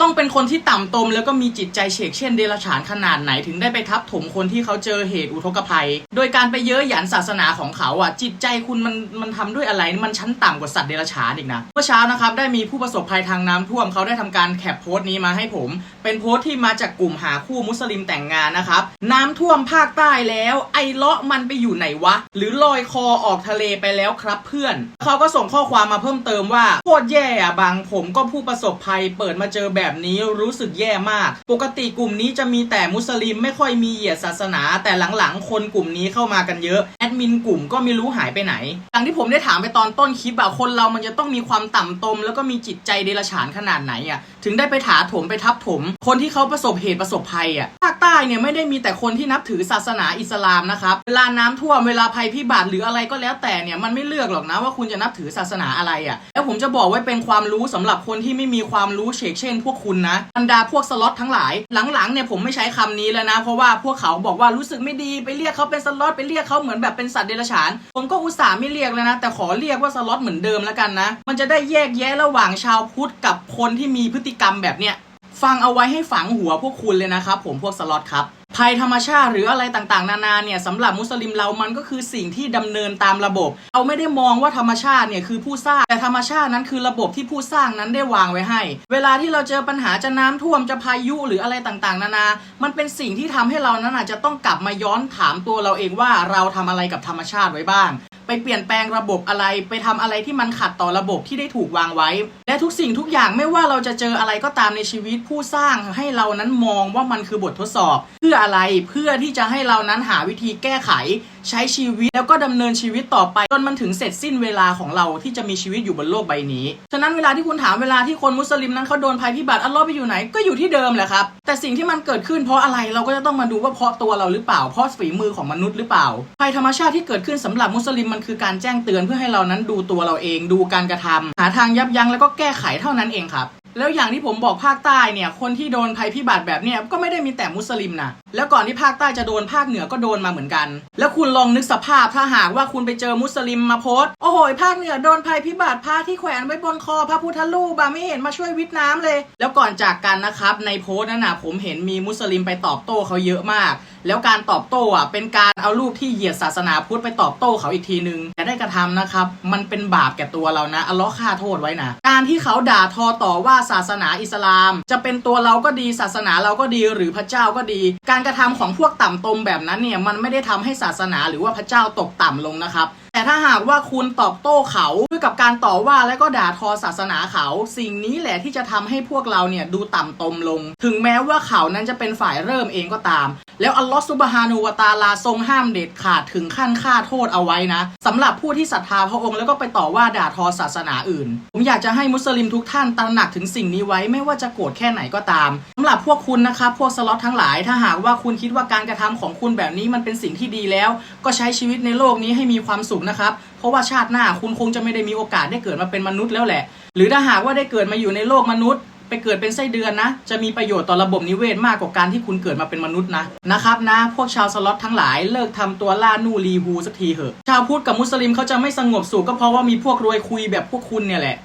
ต้องเป็นคนที่ต่ำตมแล้วก็มีจิตใจเฉกเช่นเดรัจฉานขนาดไหนถึงได้ไปทับถมคนที่เขาเจอเหตุอุทกภัย โดยการไปเย้ยหยันศาสนาของเขาอะจิตใจคุณมันมันทำด้วยอะไรมันชั้นต่ำกว่าสัตว์เดรัจฉานอีกนะเมื่อเช้านะครับได้มีผู้ประสบภัยทางน้ำท่วมเขาได้ทำการแคปโพสต์นี้มาให้ผม เป็นโพสต์ที่มาจากกลุ่มหาคู่มุสลิมแต่งงานนะครับน้ำท่วมภาคใต้แล้วไอเลาะมันไปอยู่ไหนวะ หรือลอยคอออกทะเลไปแล้วครับเพื่อนเขาก็ส่งข้อความมาเพิ่มเติมว่าโคตรแย่อะบางผมก็ผู้ประสบภัยเปิดมาเจอแบบนี้รู้สึกแย่มาก ปกติกลุ่มนี้จะมีแต่มุสลิมไม่ค่อยมีเหยียดศาสนา แต่หลังๆ คนกลุ่มนี้เข้ามากันเยอะแอดมินกลุ่มก็ไม่รู้หายไปไหนอย่างที่ผมได้ถามไปตอนต้นคลิปอะคนเรามันจะต้องมีความต่ำตม แล้วก็มีจิตใจเดรัจฉานขนาดไหนอะถึงได้ไปถาถมไปทับถม คนที่เขาประสบเหตุประสบภัยอะภาคใต้เนี่ยไม่ได้มีแต่คนที่นับถือศาสนาอิสลามนะครับเวลาน้ำท่วมเวลาภัยพิบัติหรืออะไรก็แล้วแต่เนี่ยมันไม่เลือกหรอกนะว่าคุณจะนับถือศาสนาอะไรอะแล้วผมจะบอกไว้เป็นความรู้สำหรับคนที่ไม่มีความรู้เฉกเช่น พวกคุณนะบรรดาพวกสล็อตทั้งหลายหลังๆเนี่ยผมไม่ใช้คำนี้แล้วนะ เพราะว่าพวกเขาบอกว่ารู้สึกไม่ดีไปเรียกเขาเป็นสล็อตไปเรียกเขาเหมือนแบบเป็นสัตว์เดรัจฉานผมก็อุตส่าห์ไม่เรียกแล้วนะแต่ขอเรียกว่าสล็อตเหมือนเดิมแล้วกันนะ มันจะได้แยกแยะระหว่างชาวพุทธกับคนที่มีพฤติกรรมแบบเนี้ยฟังเอาไว้ให้ฝังหัวพวกคุณเลยนะครับผมพวกสล็อตครับภัยธรรมชาติหรืออะไรต่างๆ นานาเนี่ยสำหรับมุสลิมเรามันก็คือสิ่งที่ดำเนินตามระบบ เราไม่ได้มองว่าธรรมชาติเนี่ยคือผู้สร้าง แต่ธรรมชาตินั้นคือระบบที่ผู้สร้างนั้นได้วางไว้ให้ เวลาที่เราเจอปัญหาจะน้ำท่วมจะพายุหรืออะไรต่างๆ นานา มันเป็นสิ่งที่ทำให้เรานั้นอาจจะต้องกลับมาย้อนถามตัวเราเองว่าเราทำอะไรกับธรรมชาติไว้บ้าง ไปเปลี่ยนแปลงระบบอะไร ไปทำอะไรที่มันขัดต่อระบบที่ได้ถูกวางไว้ และทุกสิ่งทุกอย่างไม่ว่าเราจะเจออะไรก็ตามในชีวิตผู้สร้างให้เรานั้นมองว่ามันคือบททดสอบ พื่ออะไรเพื่อที่จะให้เรานั้นหาวิธีแก้ไข ใช้ชีวิตแล้วก็ดำเนินชีวิตต่อไปจนมันถึงเสร็จสิ้นเวลาของเราที่จะมีชีวิตอยู่บนโลกใบนี้ ฉะนั้นเวลาที่คุณถามเวลาที่คนมุสลิมนั้นเขาโดนภัยพิบัติอัลลอฮ์ไปอยู่ไหนก็อยู่ที่เดิมแหละครับ แต่สิ่งที่มันเกิดขึ้นเพราะอะไรเราก็จะต้องมาดูว่าเพราะตัวเราหรือเปล่า เพราะฝีมือของมนุษย์หรือเปล่าภัยธรรมชาติที่เกิดขึ้นสำหรับมุสลิมมันคือการแจ้งเตือนเพื่อให้เรานั้นดูตัวเราเอง ดูการกระทำหาทางยับยั้งแล้วก็แก้ไขเท่านั้นเองครับ แล้วอย่างที่ผมบอกภาคใต้เนี่ย คนที่โดนภัยพิบัติแบบเนี้ยก็ไม่ได้มีแต่มุสลิมนะแล้วก่อนที่ภาคใต้จะโดนภาคเหนือก็โดนมาเหมือนกัน แล้วคุณลองนึกสภาพถ้าหากว่าคุณไปเจอมุสลิมมาโพสโอ้โหภาคเหนือโดนภัยพิบัติผ้าที่แขวนไว้บนคอพระพุทธรูปบาไม่เห็นมาช่วยวิทย์น้ำเลย แล้วก่อนจากกันนะครับ ในโพสนั้นนะผมเห็นมีมุสลิมไปตอบโต้เขาเยอะมาก แล้วการตอบโต้อะเป็นการเอารูปที่เหยียดศาสนาพุทธไปตอบโต้เขาอีกทีนึงแต่ได้กระทำนะครับ มันเป็นบาปแก่ตัวเรานะอัลลอฮ์ฆ่าโทษไว้นะการที่เขาด่าทอต่อว่าศาสนาอิสลาม จะเป็นตัวเราก็ดีศาสนาเราก็ดีหรือพระเจ้าก็ดีการการะทำของพวกต่ำตมแบบนั้นเนี่ยมันไม่ได้ทำให้ศาสนาหรือว่าพระเจ้าตกต่ำลงนะครับแต่ถ้าหากว่าคุณตอบโต้เขาด้วยกับการต่อว่าและก็ด่าทอศาสนาเขา สิ่งนี้แหละที่จะทำให้พวกเราเนี่ยดูต่ำตมลง ถึงแม้ว่าเขานั้นจะเป็นฝ่ายเริ่มเองก็ตาม แล้วอัลลอฮฺซุบฮานูวตาลาทรงห้ามเด็ดขาดถึงขั้นฆ่าโทษเอาไว้นะสำหรับผู้ที่ศรัทธาพระองค์แล้วก็ไปต่อว่าด่าทอศาสนาอื่น ผมอยากจะให้มุสลิมทุกท่านตระหนักถึงสิ่งนี้ไว้ไม่ว่าจะโกรธแค่ไหนก็ตามสำหรับพวกคุณนะครับพวกสล็อตทั้งหลาย ถ้าหากว่าคุณคิดว่าการกระทำของคุณแบบนี้มันเป็นสิ่งที่ดีแล้ว ก็ใช้ชีวิตในโลกนี้ให้มีความสุขนะครับ เพราะว่าชาติหน้าคุณคงจะไม่ได้มีโอกาสได้เกิดมาเป็นมนุษย์แล้วแหละ หรือถ้าหากว่าได้เกิดมาอยู่ในโลกมนุษย์ ไปเกิดเป็นไส้เดือนนะ จะมีประโยชน์ต่อระบบนิเวศมากกว่าการที่คุณเกิดมาเป็นมนุษย์นะนะครับนะพวกชาวสล็อตทั้งหลายเลิกทำตัวล่านูรีฮูสักทีเถอะชาวพุทธกับมุสลิมเขาจะไม่สงบสุขก็เพราะว่ามีพวกรวยคุยแบบพวกคุณเนี่ยแหละ